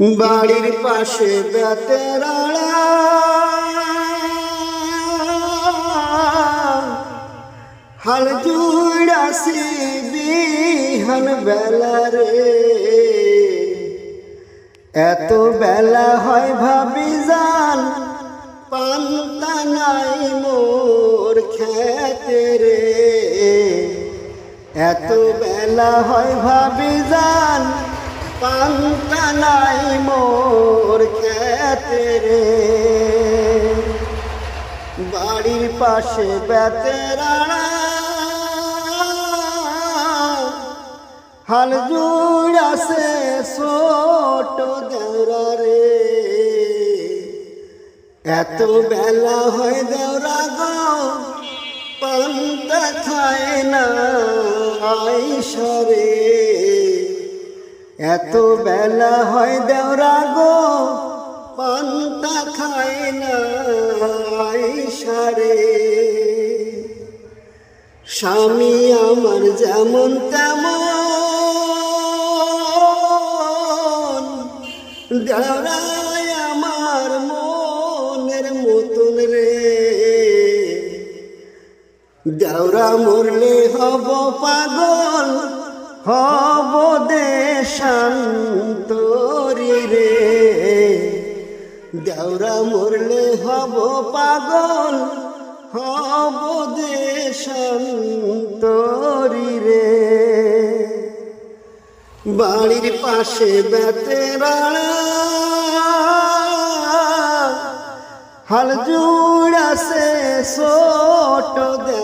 বাড়ির পাশে বেতেরাড়া হাল জুড়াসি বিহান বেলা রে। এত বেলা হয় ভাবি যান পান্তা নাই মোর খেতে রে। এত বেলা হয় ভাবি যান পান্তা নাই মোর খেতে রে। বাড়ির পাশে বেতেরা হাল জুড়াছে ছোট দেওরা রে এত বেলা হয় দেওরা গো, পান্তা খায় না আইসরে এত বেলা হয় দেওরা গো পান্তা খায় না আইসারে। স্বামী আমার যেমন তেমন, দেওরাই আমার মনের মতন রে। দেওরা মরলে হব পাগল হব দেশান্তরি রে। দেওরা মরলে হব পাগল, হব দেশান্তরি রে। বাড়ির পাশে বেতেরাড়া হাল জুড়াছে ছোট রে